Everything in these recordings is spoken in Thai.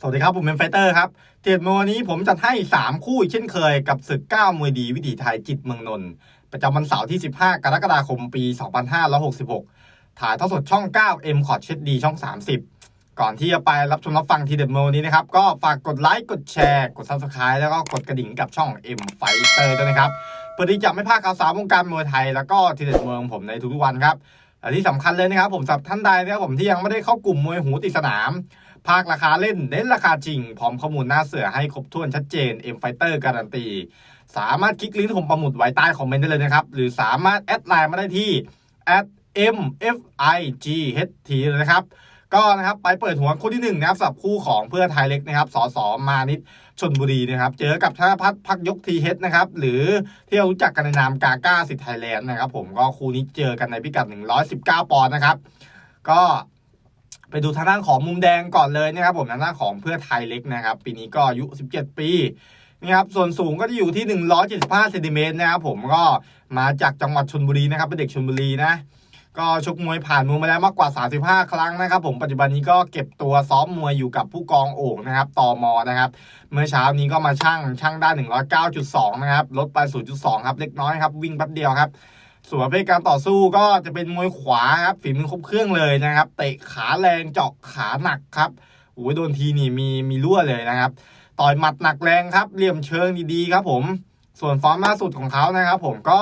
สวัสดีครับ ผมเป็นไฟเตอร์ครับเทรดมวยวันนี้ผมจัดให้ 3 คู่อีกเช่นเคยกับศึก 9 มวยดีวิถีไทยจิตเมืองนนท์ประจำวันเสาร์ที่ 15 กรกฎาคมปี 2566 ถ่ายทอดสดช่อง 9 M c o t HD ช่อง 30 ก่อนที่จะไปรับชมรับฟังทีเด็ดมวันนี้นะครับ ก็ฝากกดไลค์กดแชร์กด Subscribe แล้วก็กดกระดิ่งกับช่อง M Fighter ด้วยนะครับเพื่อที่จะไม่พลาดข่าวสารวงการมวยไทย แล้วก็ทีเด็ดมวยของผมในทุกๆวันครับและที่สำคัญเลยนะครับผมสำหรับท่านใดนะครับผมที่ยังไม่ได้เข้ากลุ่มมวยหูติดสนาม ภาคราคาเล่นเน้นราคาจริง พร้อมข้อมูลหน้าเสือให้ครบถ้วนชัดเจน M Fighter การันตี สามารถคลิกลิงก์ที่ผมประมุดไว้ใต้คอมเมนต์ได้เลยนะครับ หรือสามารถแอดไลน์มาได้ที่ @mfight เลยนะครับ ก็นะครับไปเปิดหัวคู่ที่หนึ่งนะครับสับคู่ของเพื่อไทยเล็กนะครับสสมานิตชนบุรีนะครับ เจอกับธนพัฒน์พักยกทีเฮดนะครับ หรือที่เรารู้จักกันในนามกาก้าสิทธิ์ไทยแลนด์นะครับ ผมก็คู่นี้เจอกันในพิกัด 119 ปอนด์นะครับ ก็ ดูทางด้านของมุมแดงก่อนเลยนะครับผมทางด้านของเพื่อไทยเล็กนะครับ ปีนี้ก็อายุ 17 ปีนะครับส่วนสูงก็จะอยู่ที่ 175เซนติเมตรนะครับผมก็มาจากจังหวัดชลบุรีนะครับเป็นเด็กชลบุรีนะก็ชกมวยผ่านมือมาแล้วมากกว่า 35 ครั้งนะครับ ผมปัจจุบันนี้ก็เก็บตัวซ้อมมวยอยู่กับผู้กองโอ่งนะครับตอมอนะครับ เมื่อเช้านี้ก็มาชั่งชั่งได้ 109.2 นะครับ ลดไป 0.2 ครับ เล็กน้อยครับ วิ่งแป๊บเดียวครับ ส่วนประเภทการต่อสู้ก็จะเป็นมวยขวาครับฝีมือครบเครื่องเลยนะครับเตะขาแรงเจาะขาหนักครับโอ้ยโดนทีนี่มีมีรั่วเลยนะครับ ต่อยหมัดหนักแรงครับเหลี่ยมเชิงดีๆครับผมส่วนฟอร์มล่าสุดของเขานะครับ ผมก็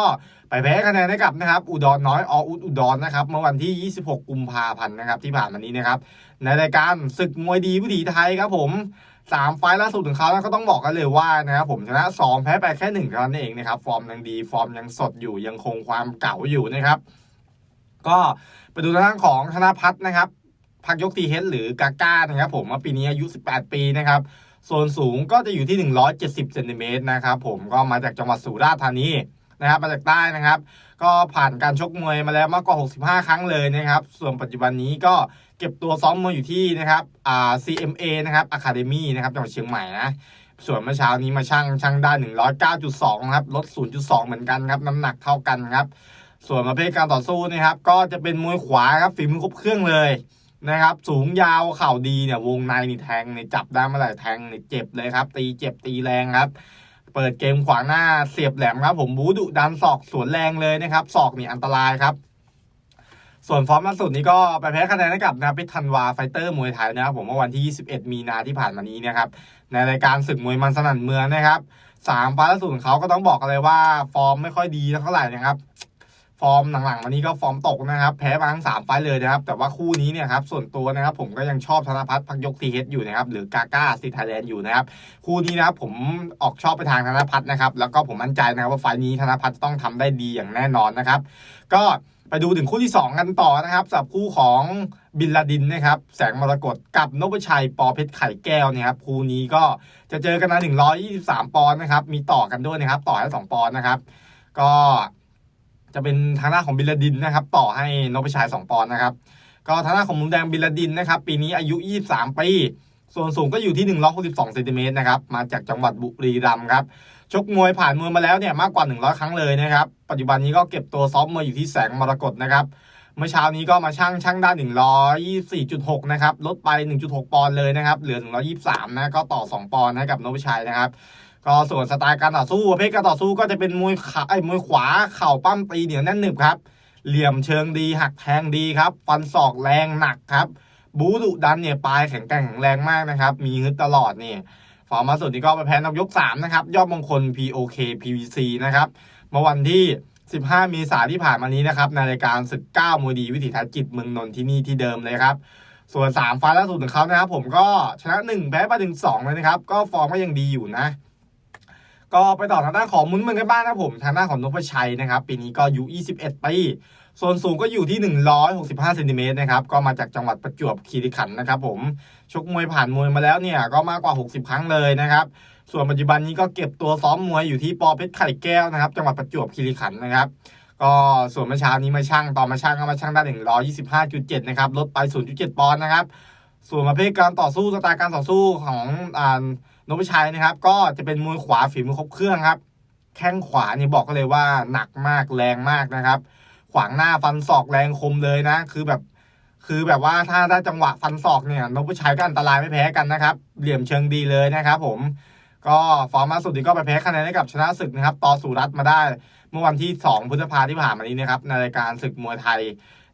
ไปแพ้คะแนนให้กับนะครับ อุดรน้อยออุดอุดรนะครับเมื่อวันที่ 26 กุมภาพันธ์นะครับที่ผ่านมานี้นะครับ ในรายการศึกมวยดีวิถีไทยครับผม สามไฟล์ล่าสุดของเขานะก็ต้องบอกกันเลยว่านะครับผมชนะสองแพ้ไปแค่หนึ่งเท่านั้นเองนะครับ ฟอร์มยังดี ฟอร์มยังสดอยู่ยังคงความเก่าอยู่นะครับ ก็ไปดูทางด้านของธนพัฒน์นะครับ พักยกตีเฮดหรือกาก้านะครับผมว่าปีนี้อายุ 18 ปีนะครับส่วนสูงก็จะอยู่ที่ 170เซนติเมตรนะครับผมก็มาจากจังหวัดสุราษฎร์ธานีนะครับมาจากใต้นะครับ ก็ผ่านการชกมวยมาแล้วมากกว่า 65 ครั้งเลยนะครับ ส่วนปัจจุบันนี้ก็ เก็บตัวซ้อมมวยอยู่ที่นะครับอ่า CMA นะครับ Academy นะครับจังหวัดเชียงใหม่นะส่วนเมื่อเช้านี้มาช่างช่างได้109.2นะครับลด 0.2 เหมือนกันครับน้ำหนักเท่ากันครับ ส่วนประเภทการต่อสู้นะครับ ก็จะเป็นมวยขวาครับฝีมือครบเครื่องเลยนะครับ สูงยาวเข่าดีเนี่ยวงในนี่แทงเนี่ยจับได้เมื่อไหร่แทงเนี่ยเจ็บเลยครับ ตีเจ็บตีแรงครับ เปิดเกมขวางหน้าเสียบแหลมครับ ผมบูดุดันศอกสวนแรงเลยนะครับศอกนี่อันตรายครับ ส่วนฟอร์มล่าสุดนี้ก็ไปแพ้คะแนนให้กับนะครับเพชรธันวาไฟเตอร์มวยไทยนะครับผมเมื่อวันที่ 21 มีนาที่ผ่านมานี้นะครับในรายการศึกมวยมันสนั่นเมืองนะครับสามไฟล์ล่าสุดของเขาก็ต้องบอกกันเลยว่าฟอร์มไม่ค่อยดีเท่าไหร่นะครับ ฟอร์มหลังๆวันนี้ก็ฟอร์มตกนะครับ แพ้มาทั้งสามไฟเลยนะครับ แต่ว่าคู่นี้เนี่ยครับส่วนตัวนะครับผมก็ยังชอบธนพัฒน์พักยกทีเฮดอยู่นะครับ หรือกาก้าสตีไทยแลนด์อยู่นะครับ คู่นี้นะครับผมออกชอบไปทางธนพัฒน์นะครับ แล้วก็ผมมั่นใจนะครับว่าไฟนี้ธนพัฒน์ต้องทำได้ดีอย่างแน่นอนนะครับ ก็ไปดูถึงคู่ที่ 2 กันต่อนะครับสำหรับคู่ของบินลาดินนะครับ แสงมรกตกับนพชัยปอเพชรไข่แก้วเนี่ยครับคู่นี้ก็จะเจอกันนะ123 ปอนด์นะครับ มีต่อกันด้วยนะครับ ต่อให้2ปอนด์นะครับ ก็ จะเป็นทางหน้านของบินลดินนะครับ ต่อให้นพชัย2ปอนด์นะครับ ก็ทางหน้านของมุมแดงบินลดินนะครับ ปีนี้อายุ 23 ปี ส่วนสูงก็อยู่ที่ 162เซนติเมตรนะครับ มาจากจังหวัดบุรีรัมย์ครับ ชกมวยผ่านมวยมาแล้วเนี่ยมากกว่า 100 ครั้งเลยนะครับ ปัจจุบันนี้ก็เก็บตัวซ้อมมวยอยู่ที่แสงมรกตนะครับเมื่อเช้านี้ก็มาชั่งชั่งได้ 124.6 นะครับ ลดไป 1.6 ปอนด์เลยนะครับ เหลือ 123 นะ ก็ต่อ 2 ปอนด์ให้กับนพชัยนะครับ ก็ส่วนสไตล์การต่อสู้ประเภทการต่อสู้ก็จะเป็นมวยขาไอ้มวยขวาเข่าปั้มตีเหนียวแน่นหนึบครับ เหลี่ยมเชิงดีหักแทงดีครับ ฟันศอกแรงหนักครับ บูดุดันเนี่ยปลายแข็งแกร่งแรงมากนะครับ มีฮึดตลอดนี่ฟอร์มมาสุดนี้ก็ไปแพ้นกยก3นะครับยอดมงคล POK PVC นะครับเมื่อวันที่ 15เมษาที่ผ่านมานี้นะครับในรายการศึก9มวยดีวิถีทัศน์จิตเมืองนนท์ที่นี่ที่เดิมเลยครับส่วน 3ฟล์ล่าสุดของเขานะครับผมก็ชนะ 1 แพ้ไปถึง2เลยนะครับ ก็ฟอร์มก็ยังดีอยู่นะ ก็ไปต่อทางด้านของมุนเมืองกันบ้างนะผม ทางด้านของนพชัยนะครับ ปีนี้ก็อายุ 21 ปีส่วนสูงก็อยู่ที่ 165เซนติเมตรนะครับ ก็มาจากจังหวัดประจวบคีรีขันธ์นะครับผม ชกมวยผ่านมวยมาแล้วเนี่ย ก็มากกว่า 60 ครั้งเลยนะครับ ส่วนปัจจุบันนี้ก็เก็บตัวซ้อมมวยอยู่ที่ปอเพชรไข่แก้วนะครับ จังหวัดประจวบคีรีขันธ์นะครับ ก็ส่วนเมื่อเช้านี้มาช่างตอนมาช่างก็มาช่างได้ 125.7 นะครับ ลดไป 0.7 ปอนด์นะครับ ส่วนประเภทการต่อสู้สไตล์การต่อสู้ของอ่า นพชัยนะครับ ก็จะเป็นมวยขวาฝีมือครบเครื่องครับ แข้งขวานี่บอกกันเลยว่าหนักมากแรงมากนะครับ ขวางหน้าฟันศอกแรงคมเลยนะ คือแบบคือแบบว่าถ้าได้จังหวะฟันศอกเนี่ยนพชัยก็อันตรายไม่แพ้กันนะครับ เหลี่ยมเชิงดีเลยนะครับ ผม ก็ฟอร์มล่าสุดนี้ก็ไปแพ้คะแนนให้กับชนะศึกนะครับต่อสุรัตมาได้ เมื่อวันที่ 2 พฤษภาที่ผ่านมานี้นะครับในรายการศึกมวยไทย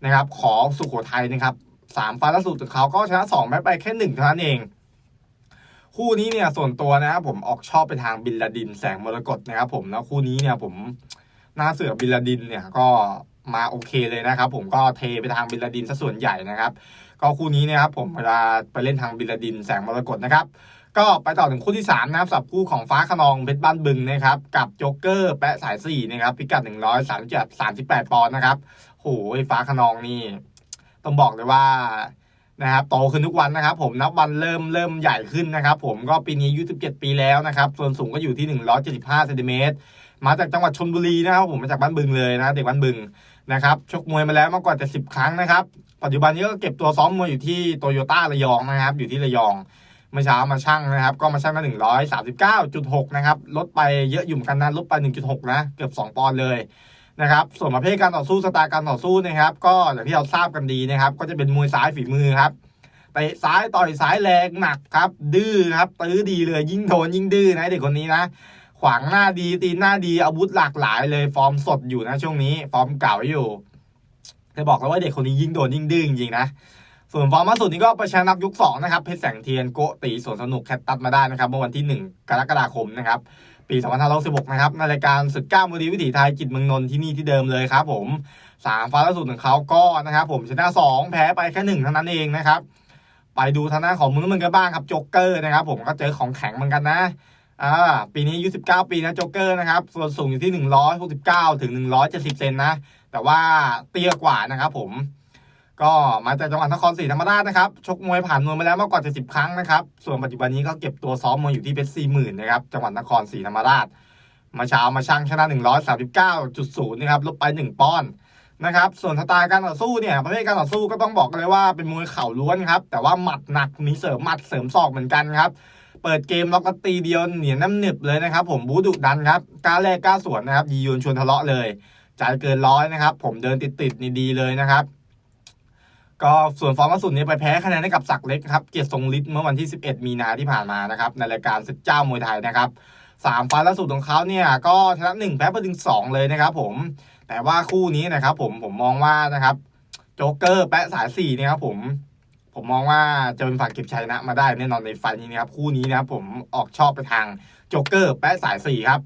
นะครับ ของสุโขทัยนะครับสามฟล์ล่าสุดของเขาก็ชนะสองแพ้ไปแค่หนึ่งเท่านั้นเอง คู่นี้เนี่ยส่วนตัวนะครับผมออกชอบไปทางบินลาดินแสงมรกตนะครับผมแล้วคู่นี้เนี่ยผมหน้าเสือบินลาดินเนี่ยก็มาโอเคเลยนะครับ ผมก็เทไปทางบินลาดินซะส่วนใหญ่นะครับ ก็คู่นี้เนะครับผมเวลาไปเล่นทางบินลาดินแสงมรกตนะครับก็ไปต่อถึงคู่ที่3นะครับสับคู่ของฟ้าขนองเพชรบ้านบึงนะครับกับโจ๊กเกอร์แปะสายสี่นะครับพิกัด137 38ปอนด์นะครับโหฟ้าขนองนี่ต้องบอกเลยว่า นะครับโตขึ้นทุกวันนะครับ ผมนับวันเริ่มเริ่มใหญ่ขึ้นนะครับ ผมก็ปีนี้อายุ17 ปีแล้วนะครับ ส่วนสูงก็อยู่ที่ 175เซนติเมตรมาจากจังหวัดชลบุรีนะครับ ผมมาจากบ้านบึงเลยนะเด็กบ้านบึงนะครับชกมวยมาแล้วมากกว่าจะ10 ครั้งนะครับ ปัจจุบันนี้ก็เก็บตัวซ้อมมวยอยู่ที่โตโยต้าระยองนะครับ อยู่ที่ระยองเมื่อเช้ามาชั่งนะครับ ก็มาชั่งได้หนึ่งร้อยสามสิบเก้าจุดหกนะครับ ลดไปเยอะอยู่เหมือนกันนะลดไปหนึ่งจุดหกนะ เกือบสองปอนด์เลย นะครับ ส่วนประเภทการต่อสู้สไตล์การต่อสู้นะครับ ก็อย่างที่เราทราบกันดีนะครับ ก็จะเป็นมวยซ้ายฝีมือครับเตะซ้ายต่อยซ้ายแรงหนักครับ ดื้อครับ ตื้อดีเลยยิ่งโดนยิ่งดื้อนะเด็กคนนี้นะ ขวางหน้าดีตีนหน้าดีอาวุธหลากหลายเลยฟอร์มสดอยู่นะช่วงนี้ ฟอร์มเก่าอยู่จะบอกแล้วว่าเด็กคนนี้ยิ่งโดนยิ่งดื้อจริงๆนะส่วนฟอร์มล่าสุดนี้ก็ไปชนนับยุค2นะครับเพชรแสงเทียนโกตีสวนสนุกแคตตัดมาได้นะครับ เมื่อวันที่ 1 กรกฎาคมนะครับ ปี 2516 นะครับ ในรายการศึกก้ามดีวิถีไทยจิตเมืองนนท์ที่นี่ที่เดิมเลยครับผมสามฟ้าล่าสุดของเขาก็นะครับ ผมชนะ2 แพ้ไปแค่หนึ่งเท่านั้นเองนะครับ ไปดูทางหน้าของมึงมึงกันบ้างครับโจ๊กเกอร์นะครับ ผมก็เจอของแข็งเหมือนกันนะอ่าปีนี้อายุ19 ปีนะโจ๊กเกอร์นะครับส่วนสูงอยู่ที่ 169 ถึง 170 เซนนะ แต่ว่าเตี้ยกว่านะครับผม ก็มาจากจังหวัดนครศรีธรรมราชนะครับ ชกมวยผ่านมวยมาแล้วมากกว่า70ครั้งนะครับ ส่วนปัจจุบันนี้ก็เก็บตัวซ้อมมวยอยู่ที่เพชรสี่หมื่นนะครับ จังหวัดนครศรีธรรมราช มาเช้ามาช่างชนะ 139.0นะครับลดไป 1ปอนด์นะครับ ส่วนสไตล์การต่อสู้เนี่ยประเภทการต่อสู้ก็ต้องบอกเลยว่าเป็นมวยเข่าล้วนครับ แต่ว่าหมัดหนักมีเสริมหมัดเสริมศอกเหมือนกันครับเปิดเกมล็อกก็ตีเดียวเหนียวน้ำหนึบเลยนะครับ ผมบูดุดันครับกล้าแลกกล้าสวนนะครับยีโยนชวนทะเลาะเลย ใจเกินร้อยนะครับ ผมเดินติดๆนี่ดีเลยนะครับ ก็ส่วนฟอร์มล่าสุดนี้ไปแพ้คะแนนให้กับศักเล็กครับเกียรติทรงฤทธิ์เมื่อวันที่ 11 มีนาที่ผ่านมานะครับในรายการศึกเจ้ามวยไทยนะครับสามไฟล์ล่าสุดของเขาเนี่ยก็ชนะหนึ่งแพ้ไปถึงสองเลยนะครับผมแต่ว่าคู่นี้นะครับผมผมมองว่านะครับโจ๊กเกอร์แปะสายสี่เนี่ยครับผมผมมองว่าจะเป็นฝ่ายเก็บชัยชนะมาได้แน่นอนในไฟล์นี้นะครับคู่นี้นะครับผมออกชอบไปทางโจ๊กเกอร์แปะสายสี่ครับ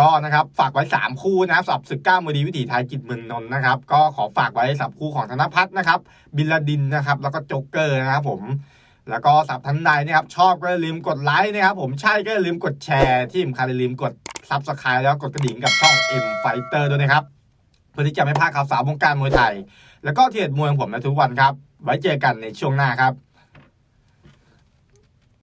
ก็นะครับฝากไว้ 3 คู่นะครับสำหรับศึกก้ามวยดีวิถีไทยกิจเมืองนนท์นะครับ ก็ขอฝากไว้สำหรับคู่ของธนพัฒน์นะครับ บิลลาดินนะครับ แล้วก็โจ๊กเกอร์นะครับผมแล้วก็สับท่านใดนะครับ ชอบก็อย่าลืมกดไลค์นะครับ ผมใช่ก็อย่าลืมกดแชร์ ที่สำคัญอย่าลืมกดซับสไครต์แล้วกดกระดิ่งกับช่อง M Fighter ด้วยนะครับ เพื่อที่จะไม่พลาดข่าวสารวงการมวยไทย แล้วก็เทียดมวยของผมในทุกวันครับ ไว้เจอกันในช่วงหน้าครับ